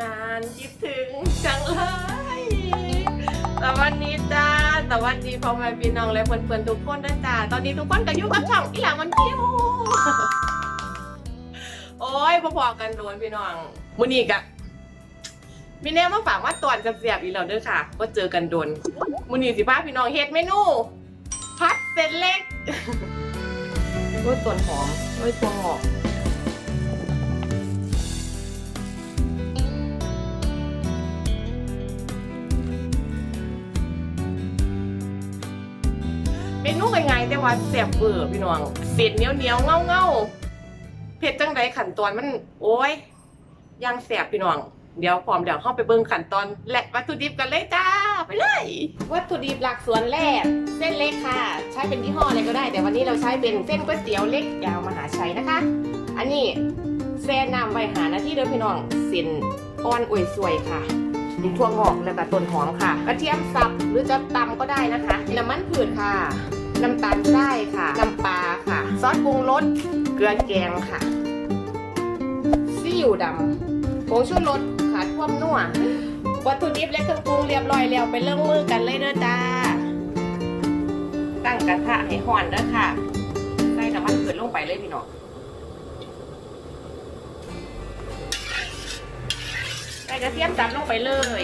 นานคิดถึงจังเลยสวัสดีจ้าสวัสดีพ่อแม่พี่น้องและเพื่อนๆทุกคนนะจ้าตอนนี้ทุกคนก็อยู่กับช่องอีหลังมันคิวโอ้ยพอๆกันโดนพี่น้องมื้อนี้กะมีแนวมาฝากมาตอนกับเสียบอีกแล้วเด้อค่ะก็เจอกันโดนมื้อนี้สิพาพี่น้องเฮ็ดเมนูพัดเส้นเล็กด้วยต้นหอมด้วยตัวหอม ว่าแซ่บเบอร์พี่น้องเส้นเหนียวเหนียวเงาเงาเผ็ดจังใดขั้นตอนมัน โอ้ยย่างแซ่บพี่น้อง เดี๋ยวพร้อมเดี๋ยวเข้าไปเบิ่งขั้นตอน และวัตถุดิบกันเลยจ้าไปเลย วัตถุดิบหลักส่วนแรก เส้นเล็กค่ะ ใช้เป็นยี่ห้ออะไรก็ได้ แต่วันนี้เราใช้เป็นเส้นก๋วยเตี๋ยวเล็กยาวมหาชัยนะคะ อันนี้แซ่น้ำไว้หาน้าที่เด้อพี่น้องเส้นอ่อนอวยสวยค่ะมีถั่วงอกแล้วก็ต้นหอมค่ะ กระเทียมสับหรือจะตำก็ได้นะคะน้ำมันพืชค่ะ น้ำตาลทรายค่ะ น้ำปลาค่ะ ซอสปรุงรส เกลือแกงค่ะซีอิ๊วดำผงชูรสขาท่วมนัว วัตถุดิบและเครื่องปรุงเรียบร้อยแล้วไปเริ่มมือกันเลยเด้อจ้า ตั้งกระทะให้ห่อนเด้อค่ะ ใส่น้ำมันเกิดลงไปเลยพี่น้องใส่กระเทียมจับลงไปเลย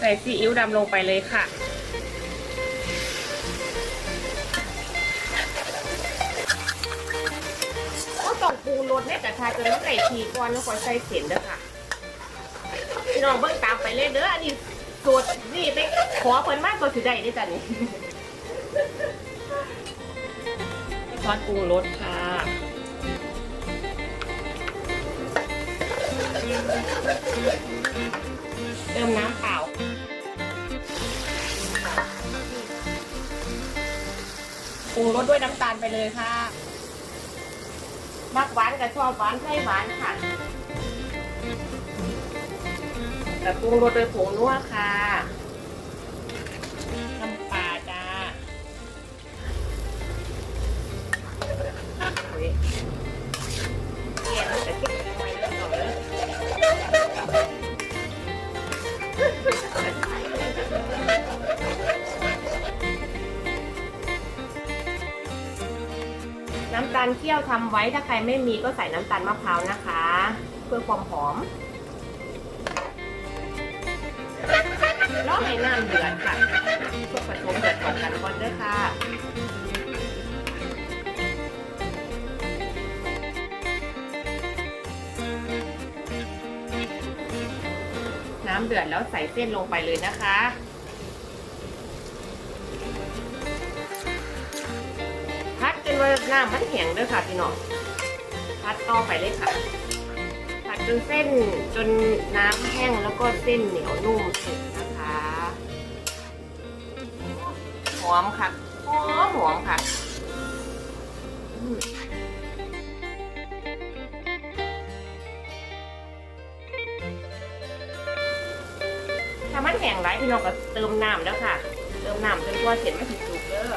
ใส่ซีอิ๊วดำลงไปเลยค่ะ ก็ต้องปรุงรสในกระทะจนมันไก่ทีก่อนแล้วค่อยใส่เส้นเด้อค่ะพี่น้องเบิ่งตามไปเลยเด้ออันนี้สูตรนี่ไปขอเพิ่นมากกว่าสิได้ได้จ้ะนี่ซอสปรุงรสค่ะ สด้วยน้ำตาลไปเลยค่ะ มักหวานกับชอบหวานใส่หวานค่ะแต่ปรุงรสโดยผงนัวค่ะ น้ำตาลเคี่ยวทำไว้ถ้าใครไม่มีก็ใส่น้ำตาลมะพร้าวนะคะ เพื่อความหอมรอให้น้ำเดือดค่ะเพื่อผสมเดือดก่อนกันก่อนด้วยค่ะน้ำเดือดแล้วใส่เส้นลงไปเลยนะคะ ว่าน้ำมันแข็งด้วยค่ะพี่น้องพัดต่อไปเลยค่ะ ผัดจนเส้นจนน้ำแห้งแล้วก็เส้นเหนียวนุ่มเสร็จนะคะหอมค่ะหอมหอมค่ะอืมถ้ามันแห้งไรพี่น้องก็เติมน้ำแล้วค่ะ เติมน้ำจนกว่าเสร็จมันถึงสุกเด้อ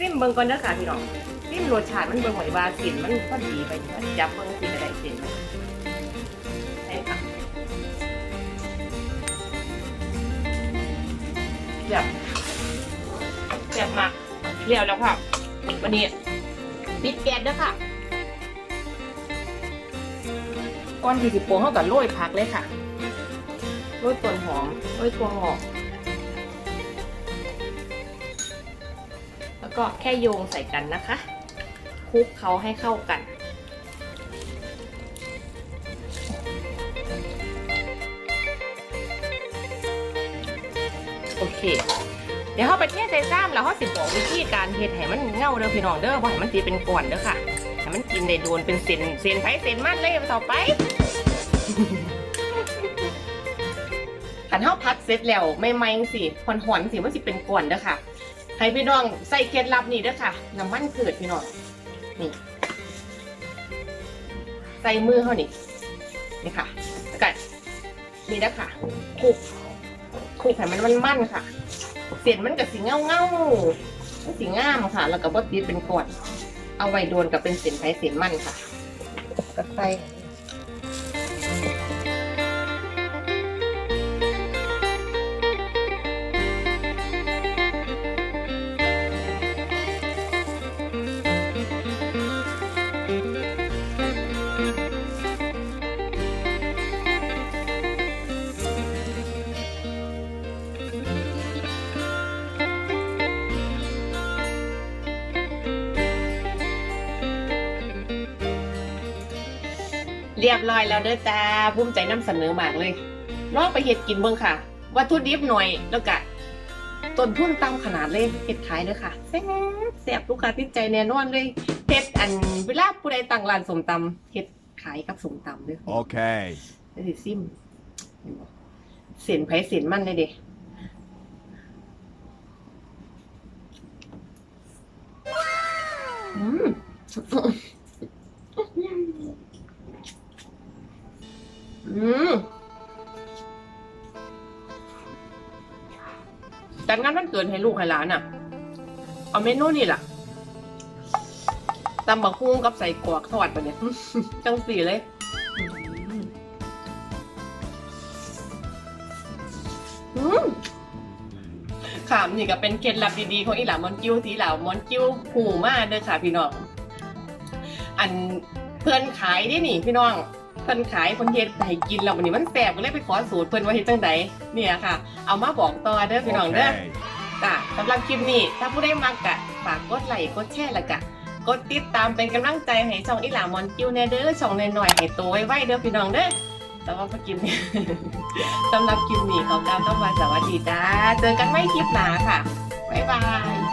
ซิมเบิ่งก่อนเด้อค่ะพี่น้องซิมรสชาติมันเบิ่งไหอยบาสินมันพอดีไปจับเบิ่งสิกระไดสินใช่ค่ะแบบแบบมากเรียวแล้วค่ะวันนี้ปิดแก๊สเด้อค่ะก้อนที่สิบโปงเท่ากับโรยผักเลยค่ะโรยต้นหอมโรยตัวงอก แล้วก็แค่โยงใส่กันนะคะคลุกเขาให้เข้ากัน โอเค เดี๋ยวเขาไปเทใส่ซ้ำแล้วเขาสิบอกวิธีการเฮ็ดให้มันเงาเด้อพี่น้องเด้อบ่ให้มันตีเป็นก้อนเด้อค่ะให้มันกินได้โดนเป็นเส้นเส้นไผเส้นมันเลยต่อไปขันเฮาพัดเสร็จแล้วไม่ไหม้ๆสิหอนๆสิมันสิเป็นก้อนเด้อค่ะ ให้พี่น้องใส่เคล็ดลับนี่ด้อค่ะน้ำมันเกิดพี่น้องนี่ใส่มือเขานี่นี่ค่ะแล้วก็นี่ด้ค่ะคลุกคลุกให้มันมันๆค่ะ เสียนมันกับสีเงาเงาๆมันสีงามค่ะ แล้วก็บดตีดเป็นก้อนเอาไว้โดนกับเป็นเส้นไผ่เส้นมันค่ะก็ใส่ เรียบร้อยแล้วเด้อจ้าภูมิใจนำเสนอมากเลยลองไปเฮ็ดกินเบิ่งค่ะ วัตถุดิบหน่อยแล้วก็ต้นทุนต่ำขนาดเลยเฮ็ดขายเด้อค่ะแซ่บแซ่บลูกค้าติดใจแน่นอนเลยเฮ็ดอันเวลาผู้ใดตั้งร้านสมตำเฮ็ดขายกับสมตำเด้อ Okay. เดี๋ยวสิซิมเห็นบ่เสียนไผเสียนมันเลยเด้อืม จัดงานวันเกิดให้ลูกให้หลานอะ เอาเมนูนี่ล่ะตำบักฮุ้งกับใส่กรอกทอดไปเนี่ยจังสีเลยขามนี่ก็เป็นเคล็ดลับดีๆของอีหลามอนกิ้วที่หลามอนกิ้วหูมากเด้อค่ะพี่น้อง อันเพื่อนขายได้นี่ พี่น้องเพื่อนขายเพื่นเฮ็ดให้กินแล้ววันนี้มันแสบก็เลยไปขอสูตรเพื่อนว่าเฮ็ดจังไดเนี่ยค่ะ เอามาบอกต่อเด้อพี่น้องเด้อ จ้ะสำหรับคลิปนี้ ถ้าผู้ได้มากกะฝากกดไลค์กดแชร์และกะกดติดตามเป็นกำลังใจให้ช่องอีหลามอนกิ้วแน่เด้อช่องน้อยๆให้โตไว้ๆเด้อพี่น้องเด้อแต่ว่าพอกินสำหรับคลิปนี้ขอกล่าวต้องมาสวัสดีจ้าเจอกันไม่คลิปหนาค่ะบ๊ายบาย